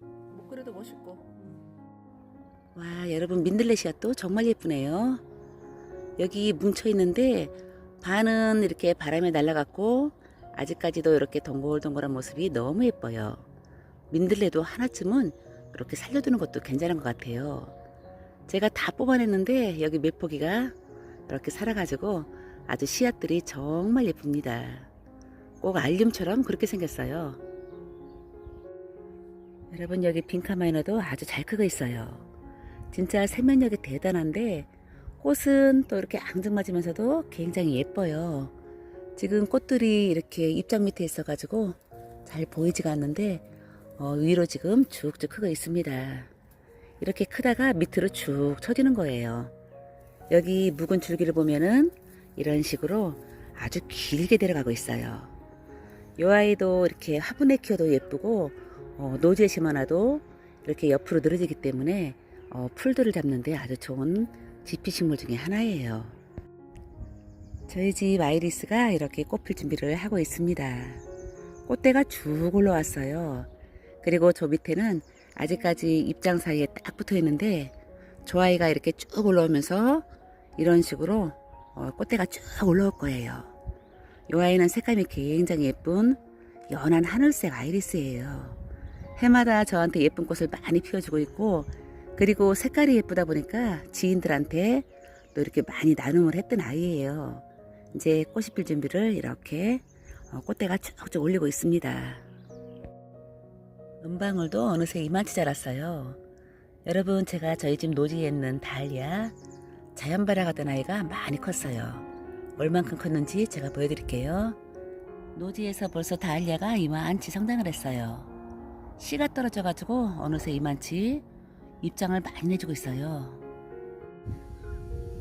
목걸이도 멋있고. 와, 여러분 민들레시아또 정말 예쁘네요. 여기 뭉쳐 있는데 반은 이렇게 바람에 날아갔고 아직까지도 이렇게 동글동글한 모습이 너무 예뻐요. 민들레도 하나쯤은 이렇게 살려두는 것도 괜찮은 것 같아요. 제가 다 뽑아냈는데 여기 몇 포기가 이렇게 살아가지고 아주 씨앗들이 정말 예쁩니다. 꼭 알륨처럼 그렇게 생겼어요. 여러분 여기 빈카마이너도 아주 잘 크고 있어요. 진짜 세면력이 대단한데 꽃은 또 이렇게 앙증맞으면서도 굉장히 예뻐요. 지금 꽃들이 이렇게 입장 밑에 있어가지고 잘 보이지가 않는데 어, 위로 지금 쭉쭉 크고 있습니다. 이렇게 크다가 밑으로 쭉 쳐지는 거예요. 여기 묵은 줄기를 보면은 이런 식으로 아주 길게 내려가고 있어요. 이 아이도 이렇게 화분에 키워도 예쁘고 어, 노지에 심어놔도 이렇게 옆으로 늘어지기 때문에 어, 풀들을 잡는데 아주 좋은 지피식물 중에 하나예요. 저희 집 아이리스가 이렇게 꽃필 준비를 하고 있습니다. 꽃대가 쭉 올라왔어요. 그리고 저 밑에는 아직까지 입장 사이에 딱 붙어 있는데 저 아이가 이렇게 쭉 올라오면서 이런 식으로 어, 꽃대가 쭉 올라올 거예요. 이 아이는 색감이 굉장히 예쁜 연한 하늘색 아이리스예요. 해마다 저한테 예쁜 꽃을 많이 피워주고 있고 그리고 색깔이 예쁘다 보니까 지인들한테 또 이렇게 많이 나눔을 했던 아이예요. 이제 꽃이 필 준비를 이렇게 어, 꽃대가 쭉쭉 올리고 있습니다. 은방울도 어느새 이만치 자랐어요. 여러분 제가 저희 집 노지에 있는 달리아 자연발화가던 아이가 많이 컸어요. 얼만큼 컸는지 제가 보여드릴게요. 노지에서 벌써 달리아가 이만치 성장을 했어요. 씨가 떨어져가지고 어느새 이만치 입장을 많이 내주고 있어요.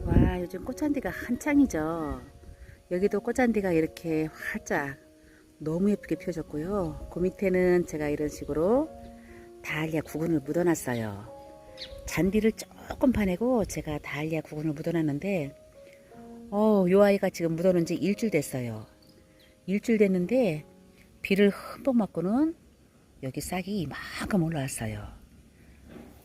와 요즘 꽃잔디가 한창이죠. 여기도 꽃잔디가 이렇게 활짝 너무 예쁘게 피어졌고요. 그 밑에는 제가 이런 식으로 다알리아 구근을 묻어놨어요. 잔디를 조금 파내고 제가 다알리아 구근을 묻어놨는데 어, 요 아이가 지금 묻어놓은 지 일주일 됐어요. 일주일 됐는데 비를 흠뻑 맞고는 여기 싹이 이만큼 올라왔어요.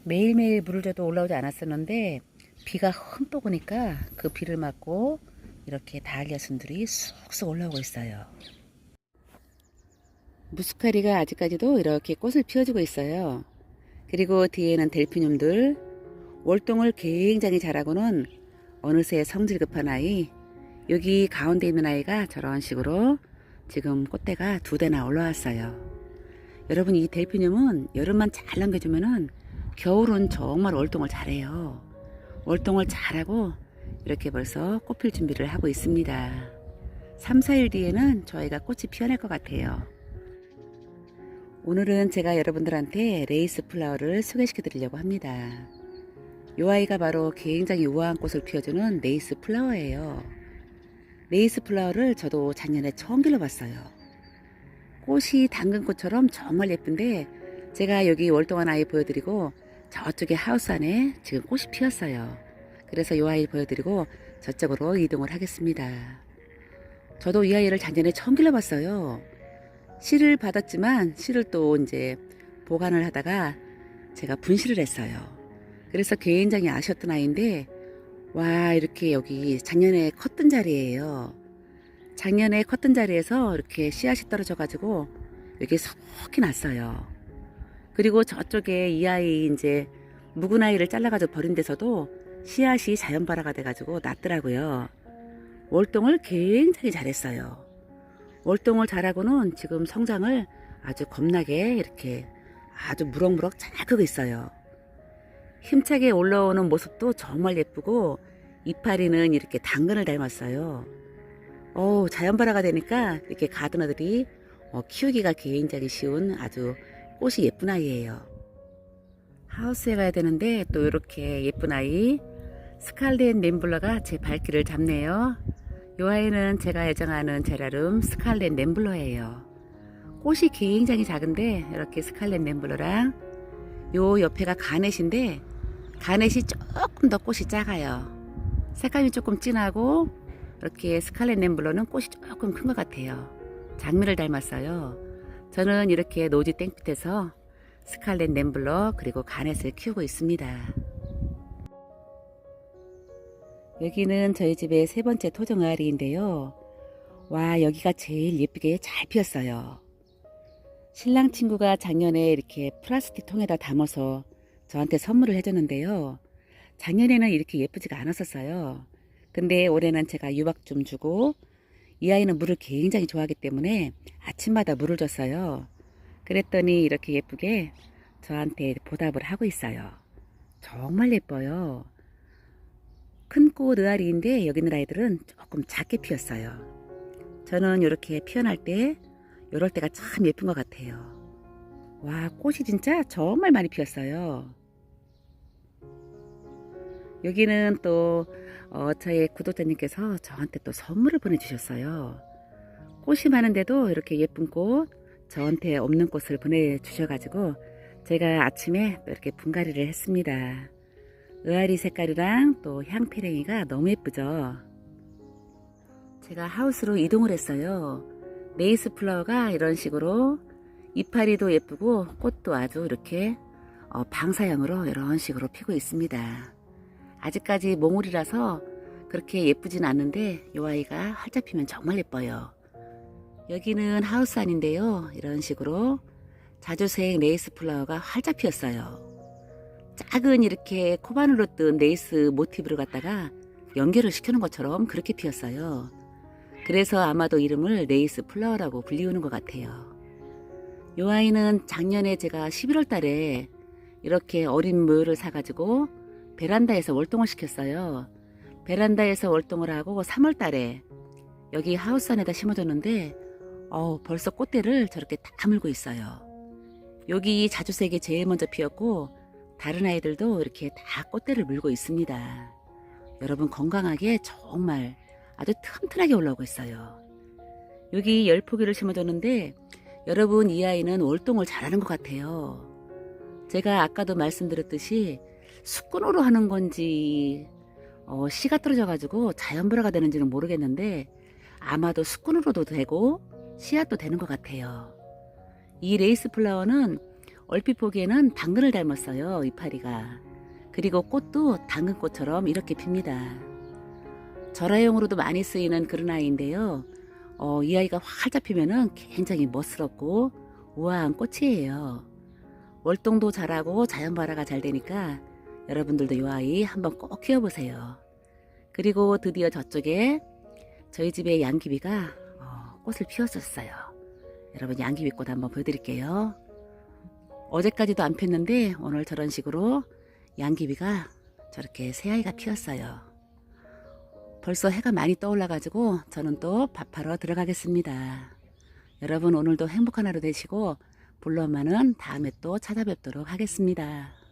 매일매일 물을 줘도 올라오지 않았었는데 비가 흠뻑 오니까 그 비를 맞고 이렇게 다알리아 순들이 쑥쑥 올라오고 있어요. 무스카리가 아직까지도 이렇게 꽃을 피워주고 있어요. 그리고 뒤에는 델피늄들 월동을 굉장히 잘하고는 어느새 성질 급한 아이 여기 가운데 있는 아이가 저런 식으로 지금 꽃대가 두 대나 올라왔어요. 여러분 이 델피늄은 여름만 잘 남겨주면은 겨울은 정말 월동을 잘해요. 월동을 잘하고 이렇게 벌써 꽃필 준비를 하고 있습니다. 3, 4일 뒤에는 저희가 꽃이 피어날 것 같아요. 오늘은 제가 여러분들한테 레이스 플라워를 소개시켜 드리려고 합니다. 이 아이가 바로 굉장히 우아한 꽃을 피워주는 레이스 플라워예요. 레이스 플라워를 저도 작년에 처음 길러봤어요. 꽃이 당근꽃처럼 정말 예쁜데 제가 여기 월동한 아이 보여드리고 저쪽에 하우스 안에 지금 꽃이 피었어요. 그래서 이 아이 보여드리고 저쪽으로 이동을 하겠습니다. 저도 이 아이를 작년에 처음 길러봤어요. 씨를 받았지만 씨를 또 이제 보관을 하다가 제가 분실을 했어요. 그래서 굉장히 아쉬웠던 아이인데 와 이렇게 여기 작년에 컸던 자리예요. 작년에 컸던 자리에서 이렇게 씨앗이 떨어져 가지고 여기 속히 났어요. 그리고 저쪽에 이 아이 이제 묵은 아이를 잘라가지고 버린 데서도 씨앗이 자연 발화가 돼가지고 났더라고요. 월동을 굉장히 잘했어요. 월동을 잘하고는 지금 성장을 아주 겁나게 이렇게 아주 무럭무럭 잘 크고 있어요. 힘차게 올라오는 모습도 정말 예쁘고 이파리는 이렇게 당근을 닮았어요. 어 자연발화가 되니까 이렇게 가드너들이 어, 키우기가 굉장히 쉬운 아주 꽃이 예쁜 아이예요. 하우스에 가야 되는데 또 이렇게 예쁜 아이 스칼렛 램블러가 제 발길을 잡네요. 이 아이는 제가 애정하는 제라름 스칼렛 램블러예요. 꽃이 굉장히 작은데 이렇게 스칼렛 램블러랑 요 옆에가 가넷인데 가넷이 조금 더 꽃이 작아요. 색감이 조금 진하고 이렇게 스칼렛 램블러는 꽃이 조금 큰 것 같아요. 장미를 닮았어요. 저는 이렇게 노지 땡빛에서 스칼렛 램블러 그리고 가넷을 키우고 있습니다. 여기는 저희 집의 세 번째 토종 의아리인데요. 와 여기가 제일 예쁘게 잘 피었어요. 신랑 친구가 작년에 이렇게 플라스틱 통에다 담아서 저한테 선물을 해줬는데요. 작년에는 이렇게 예쁘지가 않았었어요. 근데 올해는 제가 유박 좀 주고 이 아이는 물을 굉장히 좋아하기 때문에 아침마다 물을 줬어요. 그랬더니 이렇게 예쁘게 저한테 보답을 하고 있어요. 정말 예뻐요. 큰꽃 의아리인데 여기 있는 아이들은 조금 작게 피었어요. 저는 이렇게 피어날 때 이럴 때가 참 예쁜 것 같아요. 와 꽃이 진짜 정말 많이 피었어요. 여기는 또 어, 저의 구독자님께서 저한테 또 선물을 보내주셨어요. 꽃이 많은데도 이렇게 예쁜 꽃, 저한테 없는 꽃을 보내주셔가지고 제가 아침에 또 이렇게 분갈이를 했습니다. 의아리 색깔이랑 또 향페랭이가 너무 예쁘죠? 제가 하우스로 이동을 했어요. 메이스 플라워가 이런 식으로 이파리도 예쁘고 꽃도 아주 이렇게 어, 방사형으로 이런 식으로 피고 있습니다. 아직까지 몽울이라서 그렇게 예쁘진 않는데 이 아이가 활짝 피면 정말 예뻐요. 여기는 하우스 안인데요. 이런 식으로 자주색 레이스 플라워가 활짝 피었어요. 작은 이렇게 코바늘로 뜬 레이스 모티브를 갖다가 연결을 시켜놓은 것처럼 그렇게 피었어요. 그래서 아마도 이름을 레이스 플라워라고 불리우는 것 같아요. 이 아이는 작년에 제가 11월 달에 이렇게 어린 모유를 사가지고 베란다에서 월동을 시켰어요. 베란다에서 월동을 하고 3월 달에 여기 하우스 안에다 심어줬는데 어 벌써 꽃대를 저렇게 다 물고 있어요. 여기 자주색이 제일 먼저 피었고 다른 아이들도 이렇게 다 꽃대를 물고 있습니다. 여러분 건강하게 정말 아주 튼튼하게 올라오고 있어요. 여기 열 포기를 심어줬는데 여러분 이 아이는 월동을 잘하는 것 같아요. 제가 아까도 말씀드렸듯이 수꾼으로 하는 건지 어, 씨가 떨어져 가지고 자연불화가 되는지는 모르겠는데 아마도 수꾼으로도 되고 씨앗도 되는 것 같아요. 이 레이스 플라워는 얼핏 보기에는 당근을 닮았어요. 이파리가. 그리고 꽃도 당근꽃처럼 이렇게 핍니다. 절화용으로도 많이 쓰이는 그런 아이인데요. 어, 이 아이가 활짝 피면은 굉장히 멋스럽고 우아한 꽃이에요. 월동도 잘하고 자연발화가 잘 되니까 여러분들도 이 아이 한번 꼭 키워보세요. 그리고 드디어 저쪽에 저희 집에 양귀비가 어, 꽃을 피웠었어요. 여러분 양귀비꽃 한번 보여드릴게요. 어제까지도 안 폈는데 오늘 저런 식으로 양귀비가 저렇게 새아이가 피었어요. 벌써 해가 많이 떠올라가지고 저는 또 밥하러 들어가겠습니다. 여러분 오늘도 행복한 하루 되시고 불러만은 다음에 또 찾아뵙도록 하겠습니다.